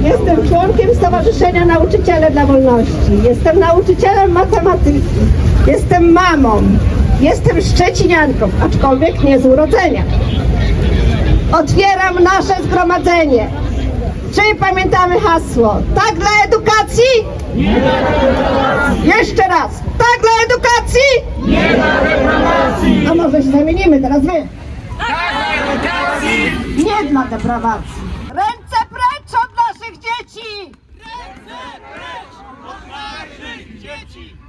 Jestem członkiem Stowarzyszenia Nauczyciele dla Wolności. Jestem nauczycielem matematyki. Jestem mamą. Jestem szczecinianką, aczkolwiek nie z urodzenia. Otwieram nasze zgromadzenie. Czy pamiętamy hasło? Tak dla edukacji? Nie dla reprowacji. Jeszcze raz. Tak dla edukacji? Nie dla reprowacji. A może się zamienimy teraz wy? Tak dla edukacji. Nie dla deprawacji. Ręce precz od naszych dzieci!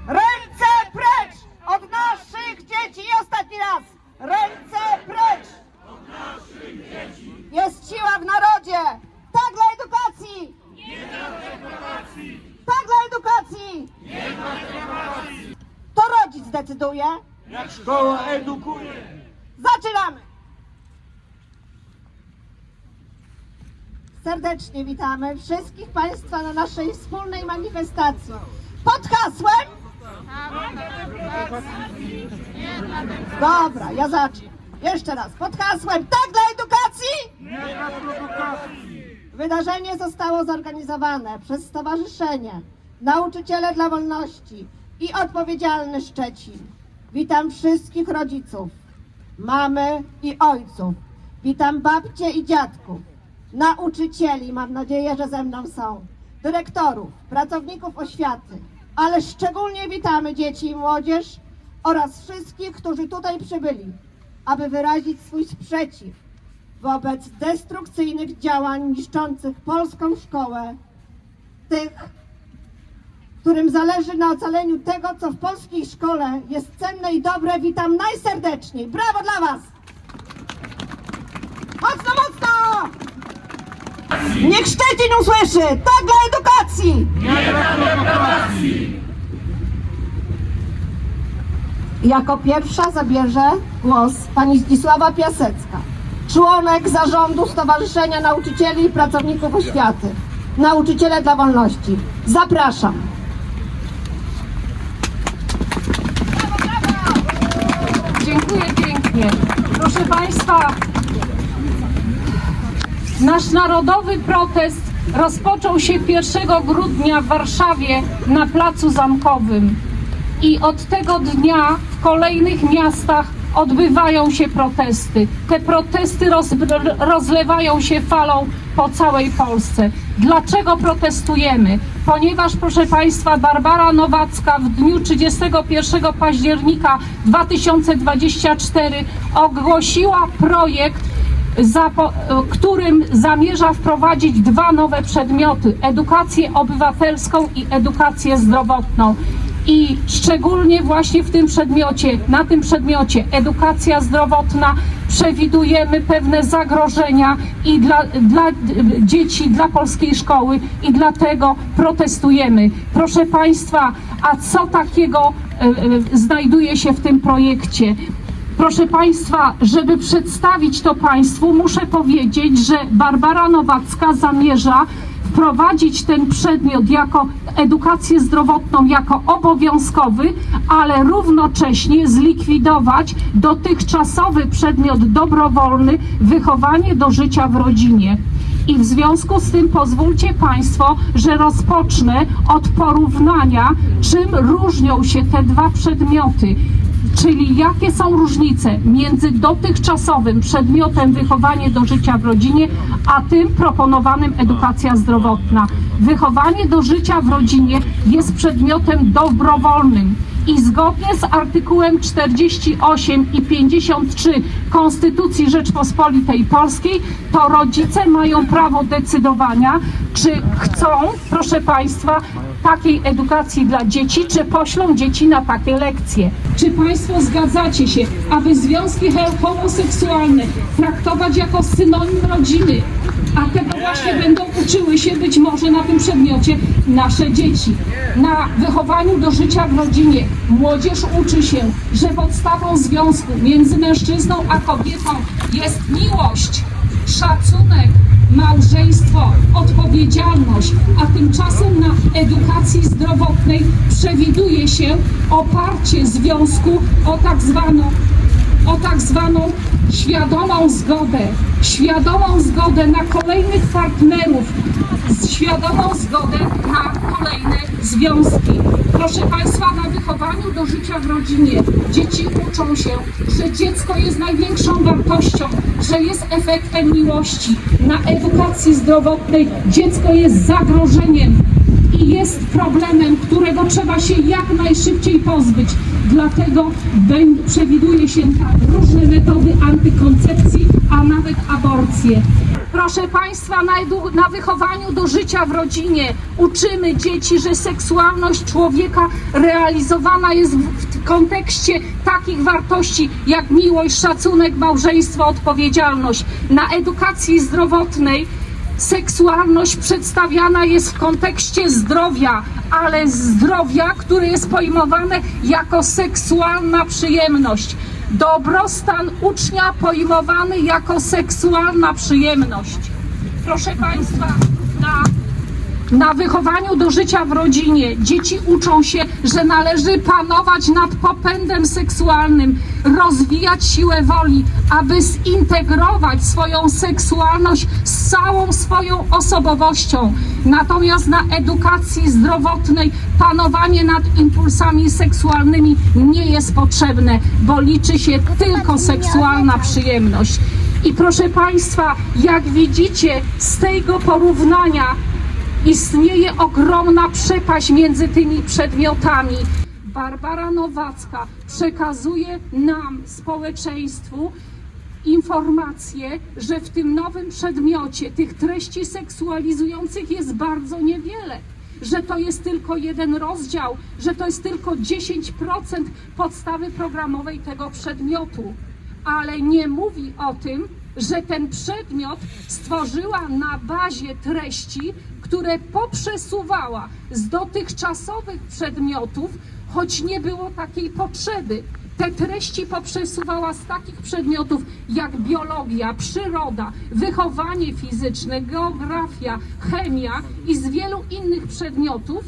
Ręce precz od naszych dzieci! I ostatni raz! Ręce precz! Jest siła w narodzie! Tak dla edukacji! Nie dla deprawacji! Tak dla edukacji! Nie dla deprawacji! To rodzic decyduje. Jak szkoła edukuje. Zaczynamy! Serdecznie witamy wszystkich Państwa na naszej wspólnej manifestacji. Pod hasłem? Dobra, ja zacznę. Jeszcze raz. Pod hasłem tak dla edukacji? Nie dla prowokacji. Wydarzenie zostało zorganizowane przez Stowarzyszenie Nauczyciele dla Wolności i Odpowiedzialny Szczecin. Witam wszystkich rodziców, mamy i ojców. Witam babcie i dziadków, nauczycieli, mam nadzieję, że ze mną są, dyrektorów, pracowników oświaty, ale szczególnie witamy dzieci i młodzież oraz wszystkich, którzy tutaj przybyli, aby wyrazić swój sprzeciw wobec destrukcyjnych działań niszczących polską szkołę, tych, którym zależy na ocaleniu tego, co w polskiej szkole jest cenne i dobre, witam najserdeczniej. Brawo dla Was! Mocno, mocno! Niech Szczecin usłyszy! Tak dla edukacji! Jako pierwsza zabierze głos pani Zdzisława Piasecka, członek zarządu Stowarzyszenia Nauczycieli i Pracowników Oświaty. Nauczyciele dla Wolności. Zapraszam. Dziękuję pięknie. Proszę Państwa, nasz narodowy protest rozpoczął się 1 grudnia w Warszawie na Placu Zamkowym. I od tego dnia w kolejnych miastach odbywają się protesty. Te protesty roz, rozlewają się falą po całej Polsce. Dlaczego protestujemy? Ponieważ, proszę Państwa, Barbara Nowacka w dniu 31 października 2024 ogłosiła projekt, za, którym zamierza wprowadzić dwa nowe przedmioty: edukację obywatelską i edukację zdrowotną. I szczególnie właśnie w tym przedmiocie, na tym przedmiocie edukacja zdrowotna przewidujemy pewne zagrożenia i dla, dla dzieci, dla polskiej szkoły i dlatego protestujemy. Proszę Państwa, a co takiego e, e, znajduje się w tym projekcie? Proszę Państwa, żeby przedstawić to Państwu, muszę powiedzieć, że Barbara Nowacka zamierza wprowadzić ten przedmiot jako edukację zdrowotną jako obowiązkowy, ale równocześnie zlikwidować dotychczasowy przedmiot dobrowolny wychowanie do życia w rodzinie. I w związku z tym pozwólcie Państwo, że rozpocznę od porównania, czym różnią się te dwa przedmioty. Czyli jakie są różnice między dotychczasowym przedmiotem wychowanie do życia w rodzinie, a tym proponowanym edukacja zdrowotna. Wychowanie do życia w rodzinie jest przedmiotem dobrowolnym i zgodnie z artykułem 48 i 53 Konstytucji Rzeczpospolitej Polskiej to rodzice mają prawo decydowania, czy chcą, proszę Państwa, takiej edukacji dla dzieci, czy poślą dzieci na takie lekcje. Czy Państwo zgadzacie się, aby związki homoseksualne traktować jako synonim rodziny, a tego właśnie będą uczyły się być może na tym przedmiocie nasze dzieci. Na wychowaniu do życia w rodzinie młodzież uczy się, że podstawą związku między mężczyzną a kobietą jest miłość, szacunek, małżeństwo, odpowiedzialność, a tymczasem na edukacji zdrowotnej przewiduje się oparcie związku o tak zwaną o tak zwaną świadomą zgodę. Świadomą zgodę na kolejnych partnerów, świadomą zgodę na kolejne związki. Proszę Państwa, na wychowaniu do życia w rodzinie dzieci uczą się, że dziecko jest największą wartością, że jest efektem miłości. Na edukacji zdrowotnej dziecko jest zagrożeniem i jest problemem, którego trzeba się jak najszybciej pozbyć. Dlatego przewiduje się tam różne metody antykoncepcji, a nawet aborcje. Proszę Państwa, na, na wychowaniu do życia w rodzinie uczymy dzieci, że seksualność człowieka realizowana jest w kontekście takich wartości jak miłość, szacunek, małżeństwo, odpowiedzialność. Na edukacji zdrowotnej seksualność przedstawiana jest w kontekście zdrowia, ale zdrowia, które jest pojmowane jako seksualna przyjemność. Dobrostan ucznia pojmowany jako seksualna przyjemność. Proszę Państwa, na na wychowaniu do życia w rodzinie dzieci uczą się, że należy panować nad popędem seksualnym, rozwijać siłę woli, aby zintegrować swoją seksualność z całą swoją osobowością. Natomiast na edukacji zdrowotnej panowanie nad impulsami seksualnymi nie jest potrzebne, bo liczy się tylko seksualna przyjemność. I proszę Państwa, jak widzicie z tego porównania, Istnieje ogromna przepaść między tymi przedmiotami. Barbara Nowacka przekazuje nam, społeczeństwu, informację, że w tym nowym przedmiocie tych treści seksualizujących jest bardzo niewiele. Że to jest tylko jeden rozdział, że to jest tylko 10% podstawy programowej tego przedmiotu ale nie mówi o tym, że ten przedmiot stworzyła na bazie treści, które poprzesuwała z dotychczasowych przedmiotów, choć nie było takiej potrzeby. Te treści poprzesuwała z takich przedmiotów jak biologia, przyroda, wychowanie fizyczne, geografia, chemia i z wielu innych przedmiotów,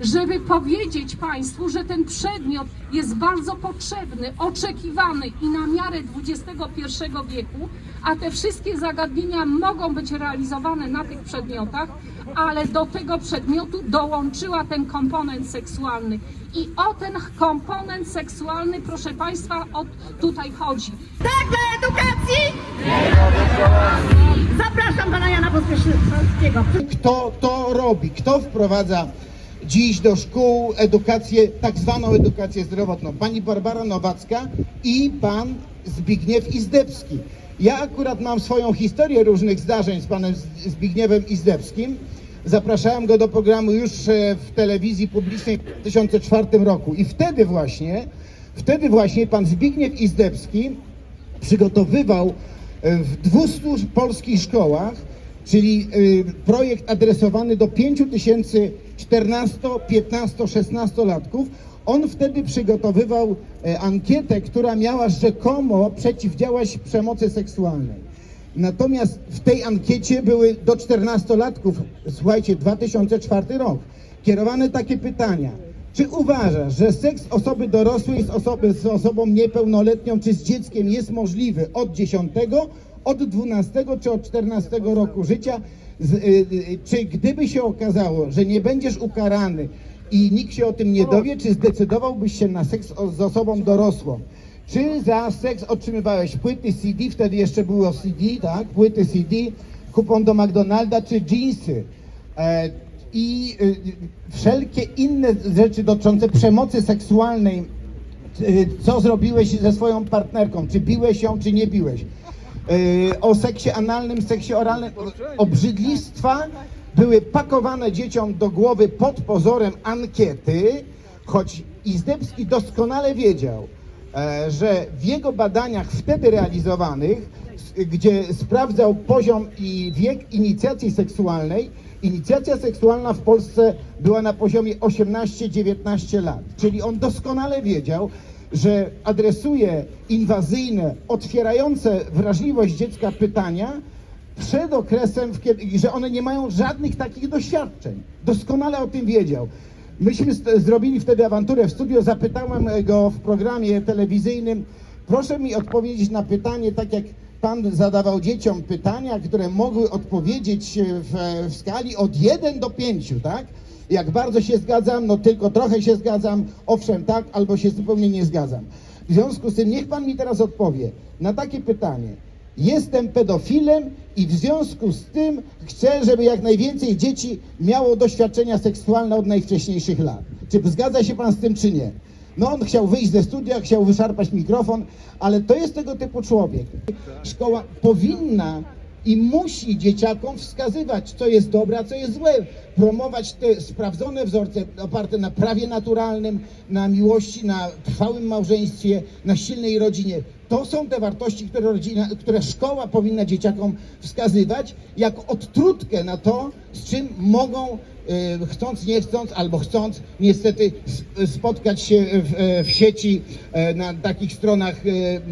żeby powiedzieć Państwu, że ten przedmiot jest bardzo potrzebny, oczekiwany i na miarę XXI wieku, a te wszystkie zagadnienia mogą być realizowane na tych przedmiotach, ale do tego przedmiotu dołączyła ten komponent seksualny. I o ten komponent seksualny, proszę Państwa, o, tutaj chodzi. Tak dla edukacji! Zapraszam pana Jana Podkreślowskiego. kto to robi, kto wprowadza dziś do szkół edukację, tak zwaną edukację zdrowotną. Pani Barbara Nowacka i pan Zbigniew Izdebski. Ja akurat mam swoją historię różnych zdarzeń z panem Zbigniewem Izdebskim. Zapraszałem go do programu już e, w telewizji publicznej w 2004 roku i wtedy właśnie, wtedy właśnie pan Zbigniew Izdebski przygotowywał e, w 200 polskich szkołach, czyli e, projekt adresowany do 5 tysięcy 14, 15, 16 latków. On wtedy przygotowywał e, ankietę, która miała rzekomo przeciwdziałać przemocy seksualnej. Natomiast w tej ankiecie były do 14-latków, słuchajcie, 2004 rok, kierowane takie pytania. Czy uważasz, że seks osoby dorosłej z, osoby, z osobą niepełnoletnią czy z dzieckiem jest możliwy od 10, od 12 czy od 14 roku życia? Y, y, czy gdyby się okazało, że nie będziesz ukarany i nikt się o tym nie dowie, czy zdecydowałbyś się na seks z osobą dorosłą? Czy za seks otrzymywałeś płyty CD, wtedy jeszcze było CD, tak? Płyty CD, kupon do McDonalda czy jeansy? E, I y, wszelkie inne rzeczy dotyczące przemocy seksualnej, y, co zrobiłeś ze swoją partnerką, czy biłeś ją, czy nie biłeś? Y, o seksie analnym, seksie oralnym, obrzydlistwa były pakowane dzieciom do głowy pod pozorem ankiety, choć Izdebski doskonale wiedział, e, że w jego badaniach wtedy realizowanych, gdzie sprawdzał poziom i wiek inicjacji seksualnej, inicjacja seksualna w Polsce była na poziomie 18-19 lat. Czyli on doskonale wiedział, że adresuje inwazyjne, otwierające wrażliwość dziecka pytania przed okresem, kiedy, że one nie mają żadnych takich doświadczeń. Doskonale o tym wiedział. Myśmy zrobili wtedy awanturę w studio, zapytałem go w programie telewizyjnym, Proszę mi odpowiedzieć na pytanie, tak jak Pan zadawał dzieciom pytania, które mogły odpowiedzieć w, w skali od 1 do 5, tak? Jak bardzo się zgadzam, no tylko trochę się zgadzam, owszem tak, albo się zupełnie nie zgadzam. W związku z tym niech Pan mi teraz odpowie na takie pytanie. Jestem pedofilem i w związku z tym chcę, żeby jak najwięcej dzieci miało doświadczenia seksualne od najwcześniejszych lat. Czy zgadza się Pan z tym, czy nie? No on chciał wyjść ze studia, chciał wyszarpać mikrofon, ale to jest tego typu człowiek. Szkoła powinna i musi dzieciakom wskazywać, co jest dobre, a co jest złe. Promować te sprawdzone wzorce oparte na prawie naturalnym, na miłości, na trwałym małżeństwie, na silnej rodzinie. To są te wartości, które, rodzina, które szkoła powinna dzieciakom wskazywać jako odtrutkę na to, z czym mogą e, chcąc, nie chcąc, albo chcąc, niestety sp- spotkać się w, e, w sieci e, na takich stronach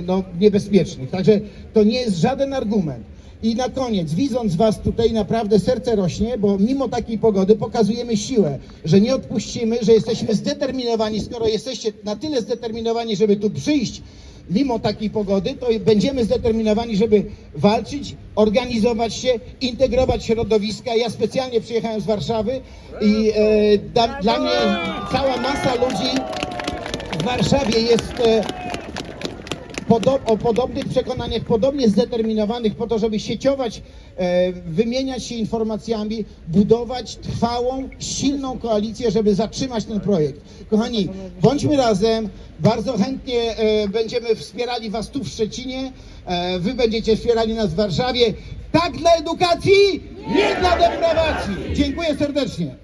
no, niebezpiecznych. Także to nie jest żaden argument. I na koniec, widząc Was tutaj, naprawdę serce rośnie, bo mimo takiej pogody pokazujemy siłę, że nie odpuścimy, że jesteśmy zdeterminowani. Skoro jesteście na tyle zdeterminowani, żeby tu przyjść, mimo takiej pogody, to będziemy zdeterminowani, żeby walczyć, organizować się, integrować środowiska. Ja specjalnie przyjechałem z Warszawy i e, da, dla mnie cała masa ludzi w Warszawie jest e, podo- o podobnych przekonaniach, podobnie zdeterminowanych po to, żeby sieciować, e, wymieniać się informacjami, budować trwałą, silną koalicję, żeby zatrzymać ten projekt. Kochani, bądźmy razem, bardzo chętnie e, będziemy wspierali Was tu w Szczecinie, e, Wy będziecie wspierali nas w Warszawie. Tak dla edukacji, nie dla deprawacji. Dziękuję serdecznie.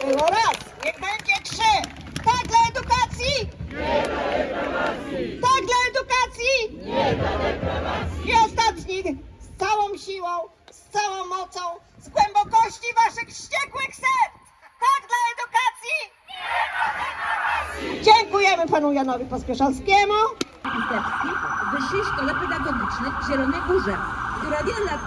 Było raz, niech będzie trzy. Tak dla edukacji? Nie dla deprawacji. Tak dla edukacji? Nie dla deprawacji. I ostatni, z całą siłą, z całą mocą, z głębokości waszych wściekłych serc. Tak dla edukacji? Nie. Dziękujemy panu Janowi Pospieszalskiemu. Witebski w Wyższej Szkole Pedagogicznej w Zielonej Górze, która wiele lat